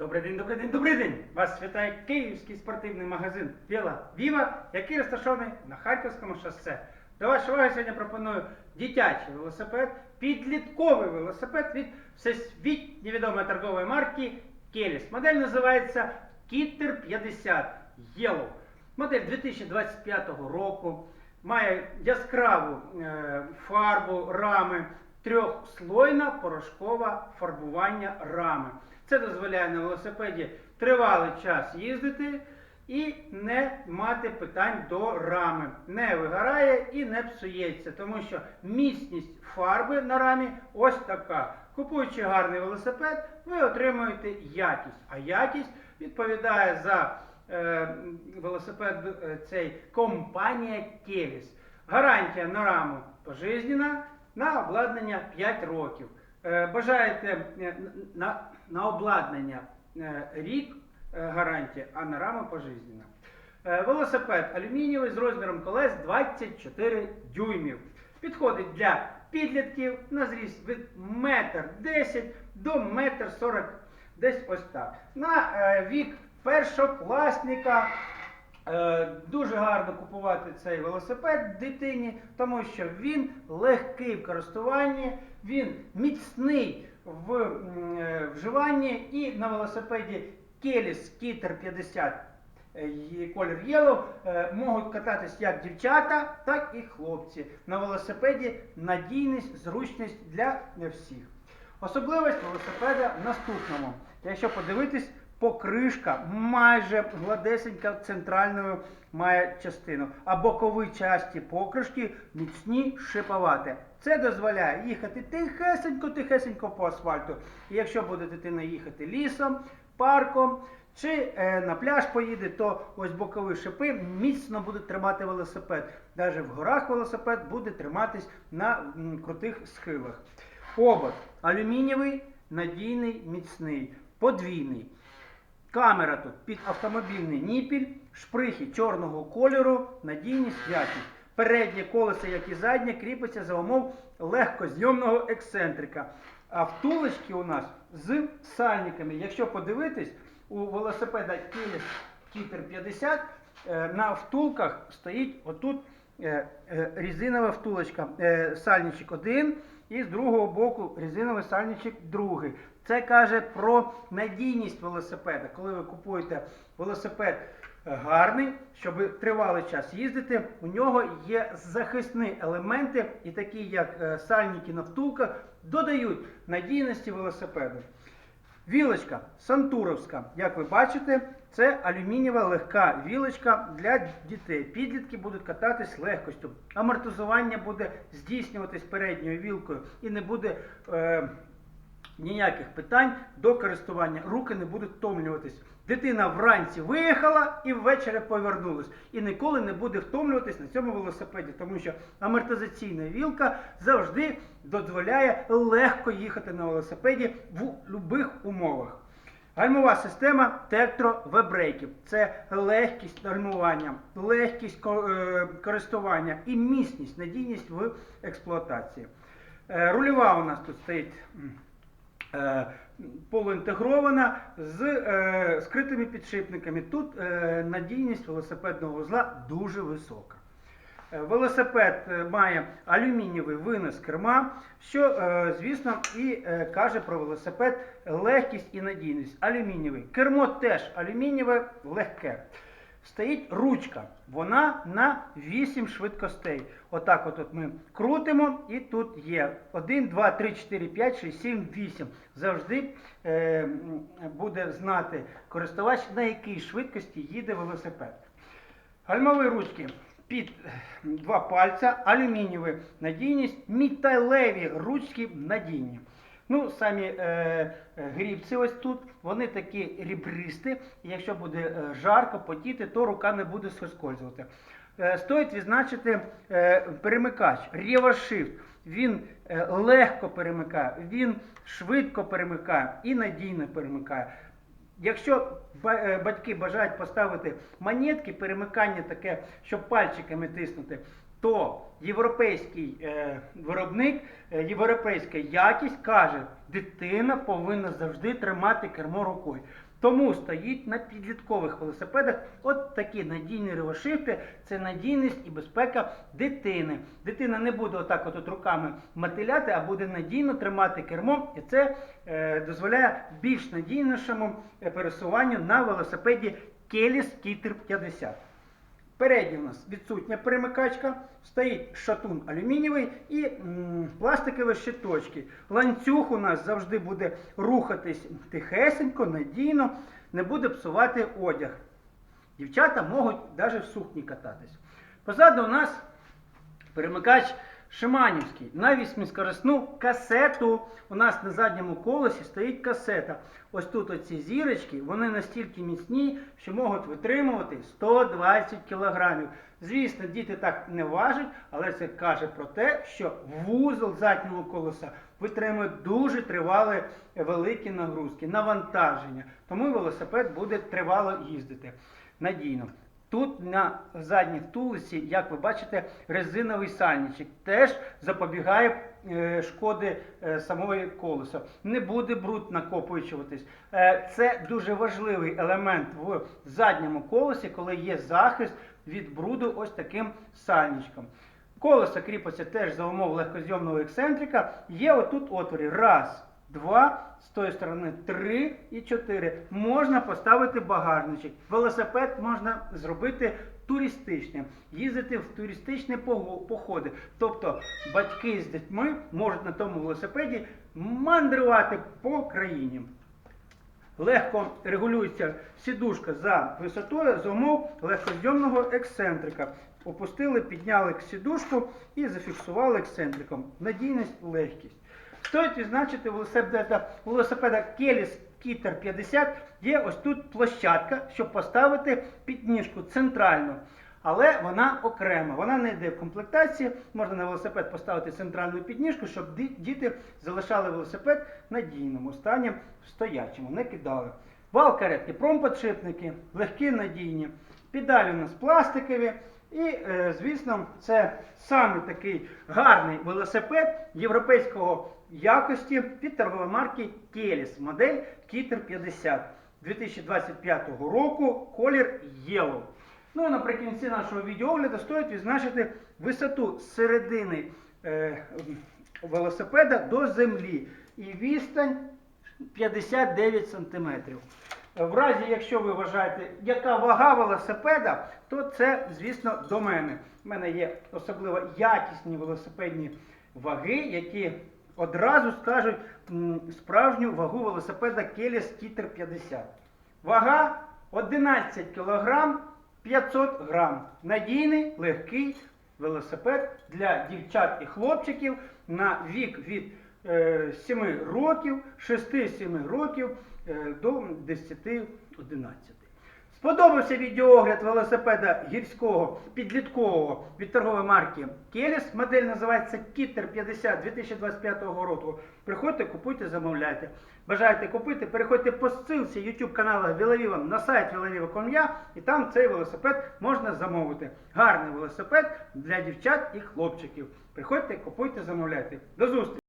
Добрий день, добрий день, добрий день! Вас вітає київський спортивний магазин Біла Віва, який розташований на Харківському шосе. До вашої уваги сьогодні пропоную дитячий велосипед, підлітковий велосипед від всесвітньо відомої торгової марки Келіс. Модель називається Кіттер 50 Yellow. Модель 2025 року. Має яскраву е, фарбу рами, трьохслойна порошкове фарбування рами. Це дозволяє на велосипеді тривалий час їздити і не мати питань до рами. Не вигорає і не псується, тому що міцність фарби на рамі ось така. Купуючи гарний велосипед, ви отримуєте якість. А якість відповідає за е, велосипед е, цей компанія Келіс. Гарантія на раму пожизнена, на обладнання 5 років. Е, Бажаєте е, на, на обладнання е, рік гарантія, а на раму пожизнена. Е, Велосипед алюмінієвий з розміром колес 24 дюймів. Підходить для підлітків на зріст від 1,10 до 1,40 десь ось так. На вік першокласника Дуже гарно купувати цей велосипед дитині, тому що він легкий в користуванні, він міцний в е, вживанні і на велосипеді Kelis Skitter 50 е, колір е, можуть кататись як дівчата, так і хлопці. На велосипеді надійність, зручність для всіх. Особливість велосипеда в наступному. Якщо подивитись, покришка майже гладесенька центральною має частину, а бокові часті покришки міцні шиповати. Це дозволяє їхати тихесенько-тихесенько по асфальту. І якщо буде дитина їхати лісом, парком чи е, на пляж поїде, то ось бокові шипи міцно будуть тримати велосипед. Навіть в горах велосипед буде триматись на м, крутих схилах. Обод алюмінієвий, надійний, міцний, подвійний. Камера тут під автомобільний ніпіль, шприхи чорного кольору, надійність, якість. Переднє колесо, як і заднє, кріпиться за умов легкозйомного ексцентрика. А втулочки у нас з сальниками. Якщо подивитись, у велосипеда Kelis Keeper 50 е, на втулках стоїть отут е, е, резинова втулочка. Сальничок один і з другого боку резиновий сальничок другий. Це каже про надійність велосипеда. Коли ви купуєте велосипед е, гарний, щоб тривалий час їздити, у нього є захисні елементи, і такі як е, сальники на втулках, додають надійності велосипеду. Вілочка Сантуровська, як ви бачите, це алюмінієва легка вілочка для дітей. Підлітки будуть кататись легкостю. Амортизування буде здійснюватись передньою вілкою і не буде е, ніяких питань до користування. Руки не будуть втомлюватись. Дитина вранці виїхала і ввечері повернулась. І ніколи не буде втомлюватись на цьому велосипеді, тому що амортизаційна вілка завжди дозволяє легко їхати на велосипеді в будь-яких умовах. Гальмова система Tektro V-брейків. Це легкість гальмування, легкість е, користування і міцність, надійність в експлуатації. Е, Рульова у нас тут стоїть полуінтегрована з е, скритими підшипниками. Тут е, надійність велосипедного вузла дуже висока. Е, Велосипед е, має алюмінієвий винос керма, що, е, звісно, і е, каже про велосипед легкість і надійність. Алюмінієвий. Кермо теж алюмінієве, легке. Стоїть ручка, вона на 8 швидкостей. Отак от, от ми крутимо, і тут є 1, 2, 3, 4, 5, 6, 7, 8. Завжди е, буде знати користувач, на якій швидкості їде велосипед. Гальмові ручки під е, два пальця, алюмінієві надійність, металеві ручки надійні. Ну, самі е, е, грібці ось тут, вони такі рібристі, і якщо буде е, жарко, потіти, то рука не буде соскользувати. Е, стоїть відзначити е, перемикач, Shift. Він е, легко перемикає, він швидко перемикає і надійно перемикає. Якщо е, батьки бажають поставити монетки, перемикання таке, щоб пальчиками тиснути, то європейський е, виробник, е, європейська якість каже, дитина повинна завжди тримати кермо рукою. Тому стоїть на підліткових велосипедах от такі надійні ревошифти, це надійність і безпека дитини. Дитина не буде отак от, руками мотиляти, а буде надійно тримати кермо, і це е, дозволяє більш надійнішому е, пересуванню на велосипеді Келіс Кітер 50. Передня у нас відсутня перемикачка, стоїть шатун алюмінієвий і пластикові щиточки. Ланцюг у нас завжди буде рухатись тихесенько, надійно, не буде псувати одяг. Дівчата можуть навіть в сукні кататись. Позаду у нас перемикач Шиманівський на вісьмискорисну касету. У нас на задньому колесі стоїть касета. Ось тут оці зірочки, вони настільки міцні, що можуть витримувати 120 кілограмів. Звісно, діти так не важать, але це каже про те, що вузол заднього колеса витримує дуже тривалі великі нагрузки, навантаження. Тому велосипед буде тривало їздити надійно. Тут на задній втулиці, як ви бачите, резиновий сальничок теж запобігає е, шкоди е, самої колеса. Не буде бруд накопичуватись. Е, це дуже важливий елемент в задньому колесі, коли є захист від бруду ось таким сальничком. Колесо кріпиться теж за умов легкозйомного ексцентрика. Є отут отвори. Раз, два, з тої сторони три і чотири. Можна поставити багажничок. Велосипед можна зробити туристичним, їздити в туристичні походи. Тобто батьки з дітьми можуть на тому велосипеді мандрувати по країні. Легко регулюється сідушка за висотою за умов легкозйомного ексцентрика. Опустили, підняли сідушку і зафіксували ексцентриком. Надійність, легкість. Стоїть відзначити велосипеда, велосипеда Kelis Kitter 50 є ось тут площадка, щоб поставити підніжку центральну. Але вона окрема, вона не йде в комплектації. Можна на велосипед поставити центральну підніжку, щоб діти залишали велосипед в надійному стані, в стоячому, не кидали. Вал каретки, промподшипники, легкі надійні. Педалі у нас пластикові. І, е, звісно, це саме такий гарний велосипед європейського якості від торгової марки Kelis, модель Kitter 50 2025 року, колір Yellow. Ну і наприкінці нашого відеогляду стоїть відзначити висоту середини е, велосипеда до землі і відстань 59 см. В разі, якщо ви вважаєте, яка вага велосипеда, то це, звісно, до мене. У мене є особливо якісні велосипедні ваги, які одразу скажуть справжню вагу велосипеда Kelis Kitter 50. Вага 11 кг 500 грам. Надійний, легкий велосипед для дівчат і хлопчиків на вік від е, 7 років, 6-7 років е, до 10-11. Сподобався відеоогляд велосипеда гірського підліткового від торгової марки Келіс. Модель називається Kitter 50 2025 року. Приходьте, купуйте, замовляйте. Бажаєте купити, переходьте по ссылці YouTube каналу Вілавіва на сайт vilaviva.com.ua і там цей велосипед можна замовити. Гарний велосипед для дівчат і хлопчиків. Приходьте, купуйте, замовляйте. До зустрічі!